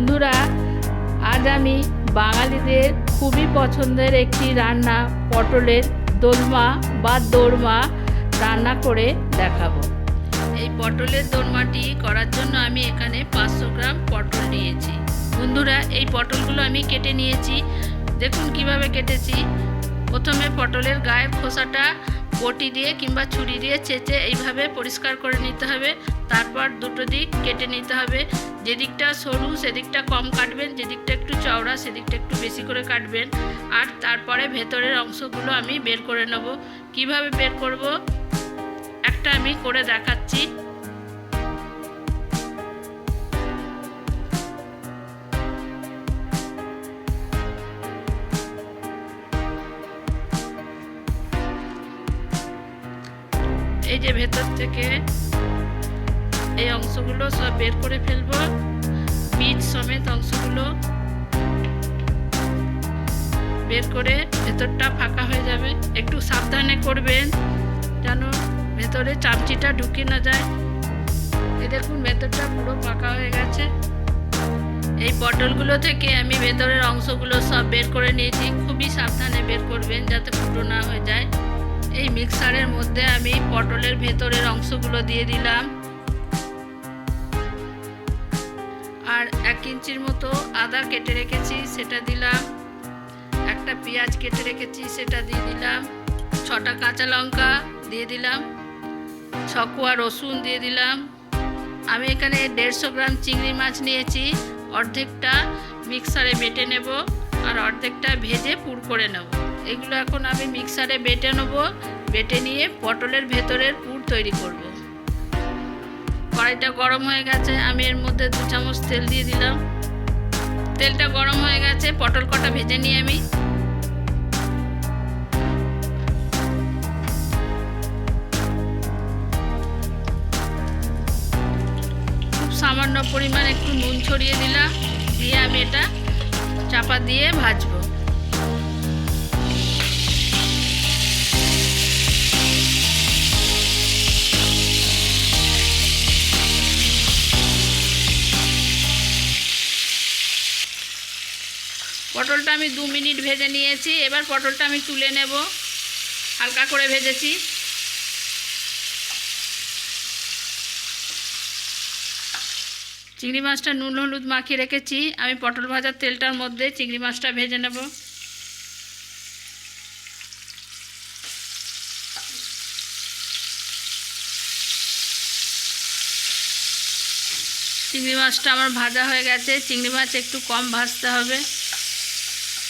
বন্ধুরা, আজ আমি বাঙালিদের খুবই পছন্দের একটি রান্না, পটলের দোলমা বা দোরমা রান্না করে দেখাবো। এই পটলের দোরমাটি করার জন্য আমি এখানে পাঁচশো গ্রাম পটল নিয়েছি। বন্ধুরা, এই পটলগুলো আমি কেটে নিয়েছি। দেখুন কীভাবে কেটেছি। প্রথমে পটলের গায়ের খোসাটা বটি দিয়ে কিংবা ছুরি দিয়ে চেঁচে এইভাবে পরিষ্কার করে নিতে হবে। তারপর দুটো দিক কেটে নিতে হবে। যেদিকটা সরু, সেদিকটা কম কাটবেন, যেদিকটা একটু চওড়া, সেদিকটা একটু বেশি করে কাটবেন। আর তারপরে ভেতরের অংশগুলো আমি বের করে নেব। কীভাবে বের করব? একটা আমি করে দেখাচ্ছি। এই যে ভেতর থেকে এই অংশগুলো সব বের করে ফেলব। বীজ সমেত অংশগুলো বের করে ভেতরটা ফাঁকা হয়ে যাবে। একটু সাবধানে করবেন যেন ভেতরে চামচিটা ঢুকে না যায়। এই দেখুন, ভেতরটা পুরো ফাঁকা হয়ে গেছে। এই পটলগুলো থেকে আমি ভেতরের অংশগুলো সব বের করে নিয়েছি। খুবই সাবধানে বের করবেন যাতে ফুটো না হয়ে যায়। এই মিক্সারের মধ্যে আমি পটলের ভেতরের অংশগুলো দিয়ে দিলাম। আর এক ইঞ্চির মতো আদা কেটে রেখেছি, সেটা দিলাম। একটা পেঁয়াজ কেটে রেখেছি, সেটা দিয়ে দিলাম। ছটা কাঁচা লঙ্কা দিয়ে দিলাম। ছকুয়া রসুন দিয়ে দিলাম। আমি এখানে দেড়শো গ্রাম চিংড়ি মাছ নিয়েছি। অর্ধেকটা মিক্সারে বেটে নেব। আর অর্ধেকটা ভেজে পুর করে নেব। এগুলো এখন আমি মিক্সারে বেটে নেব। বেটে নিয়ে পটলের ভেতরের পুর তৈরি করব। কড়াইটা গরম হয়ে গেছে। আমি এর মধ্যে দু চামচ তেল দিয়ে দিলাম। তেলটা গরম হয়ে গেছে। পটল কটা ভেজে নিয়ে আমি। খুব সামান্য পরিমাণ একটু নুন ছড়িয়ে দিলাম। দিয়ে আমি এটা চাপা দিয়ে ভাজবো। পটলটা আমি দু মিনিট ভেজে নিয়েছি। এবার পটলটা আমি তুলে নেব। হালকা করে ভেজেছি। চিংড়ি মাছটা নুন, হলুদ মাখিয়ে রেখেছি। আমি পটল ভাজার তেলটার মধ্যে চিংড়ি মাছটা ভেজে নেব। চিংড়ি মাছটা আমার ভাজা হয়ে গেছে। চিংড়ি মাছ একটু কম ভাজতে হবে।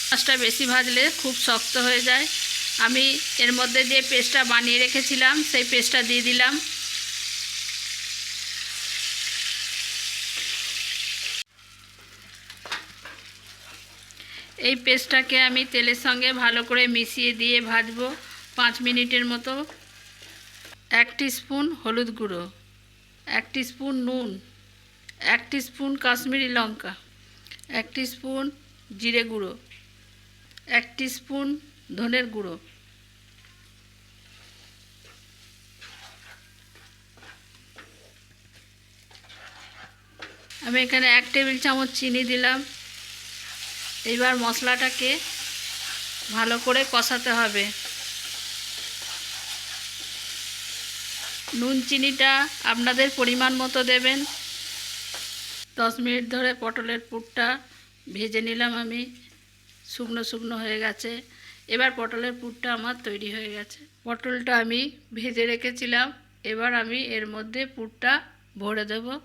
মাছটা বেশি ভাজলে খুব শক্ত হয়ে যায়। আমি এর মধ্যে যে পেস্টটা বানিয়ে রেখেছিলাম, সেই পেস্টটা দিয়ে দিলাম। এই পেস্টটাকে আমি তেলের সঙ্গে ভালো করে মিশিয়ে দিয়ে ভাজবো পাঁচ মিনিটের মতো। এক স্পুন হলুদ গুঁড়ো, এক স্পুন নুন, এক স্পুন কাশ্মীরি লঙ্কা, এক স্পুন জিরে গুঁড়ো, এক স্পুন ধনের গুঁড়ো। আমি এখানে এক টেবিল চামচ চিনি দিলাম। এইবার মশলাটাকে ভালো করে কষাতে হবে। নুন চিনিটা আপনাদের পরিমাণ মতো দেবেন। দশ মিনিট ধরে পটলের পুরটা ভেজে নিলাম আমি। শুকনো শুকনো হয়ে গেছে। এবার পটলের পুরটা আমার তৈরি হয়ে গেছে। পটলটা আমি ভেজে রেখেছিলাম। এবার আমি এর মধ্যে পুরটা ভরে দেবো।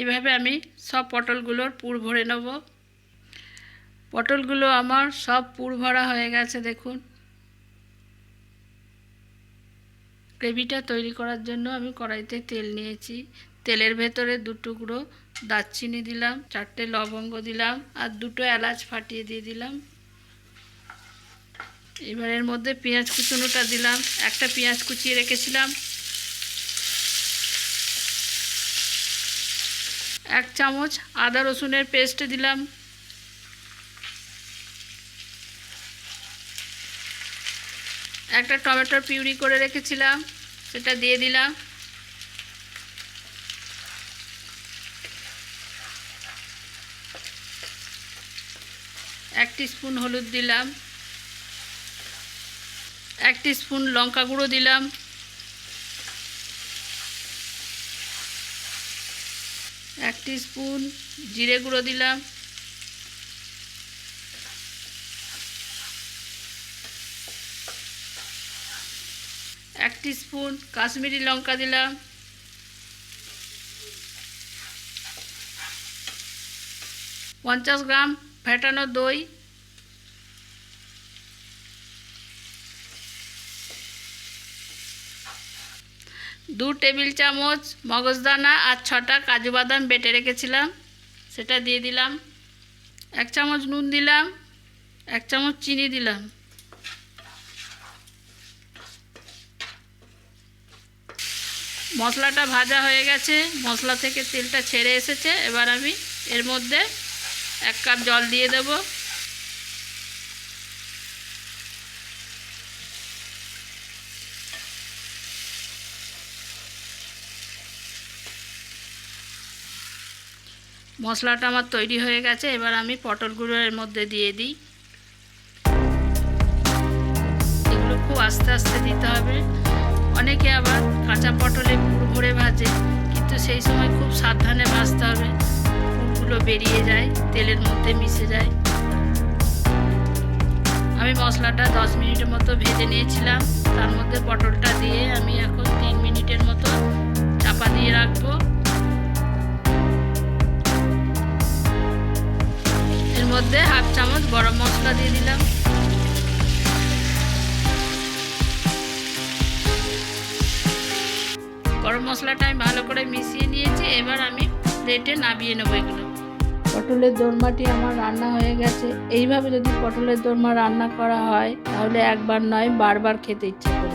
এইভাবে আমি সব পটলগুলোর পুর ভরে নেব। পটলগুলো আমার সব পুর ভরা হয়ে গেছে, দেখুন। গ্রেভিটা তৈরি করার জন্য আমি কড়াইতে তেল নিয়েছি। তেলের ভেতরে দু টুকরো দারচিনি দিলাম, চারটে লবঙ্গ দিলাম, আর দুটো এলাচ ফাটিয়ে দিয়ে দিলাম। এবার এর মধ্যে পেঁয়াজ কুচুনোটা দিলাম। একটা পেঁয়াজ কুচিয়ে রেখেছিলাম এক চামচ আদা রসুনের পেস্ট দিলাম। একটা টমেটোর পিউরি করে রেখেছিলাম, সেটা দিয়ে দিলাম। এক স্পুন হলুদ দিলাম। এক স্পুন লঙ্কা গুঁড়ো দিলাম। এক স্পুন জিরে গুঁড়ো দিলাম। এক স্পুন কাশ্মীরি লঙ্কা দিলাম। পঞ্চাশ গ্রাম ফেটানো দই দু টেবিল চামচ মগজদানা আর ছটা কাজু বাদাম বেটে রেখেছিলাম। সেটা দিয়ে দিলাম। এক চামচ নুন দিলাম। এক চামচ চিনি দিলাম। মশলাটা ভাজা হয়ে গেছে। মশলা থেকে তেলটা ছেড়ে এসেছে। এবার আমি এর মধ্যে এক কাপ জল দিয়ে দেব। মশলাটা আমার তৈরি হয়ে গেছে, এবার আমি পটলগুলো এর মধ্যে দিয়ে দিই। এগুলো খুব আস্তে আস্তে দিতে হবে। অনেকে আবার কাঁচা পটলে পুর ভরে ভাজে, কিন্তু সেই সময় খুব সাবধানে ভাজতে হবে। পুরগুলো বেরিয়ে যায়, তেলের মধ্যে মিশে যায়। আমি মশলাটা দশ মিনিটের মতো ভেজে নিয়েছিলাম। তার মধ্যে পটলটা দিয়ে আমি এখন তিন মিনিটের মতো চাপা দিয়ে রাখব। মধ্যে হাফ চামচ গরম মশলা দিয়ে দিলাম। গরম মশলাটা আমি ভালো করে মিশিয়ে নিয়েছি, এবার আমি প্লেটে নামিয়ে নেব এগুলো। পটলের দোরমাটি আমার রান্না হয়ে গেছে। এইভাবে যদি পটলের দোরমা রান্না করা হয়, তাহলে একবার নয়, বারবার খেতে ইচ্ছে করবে।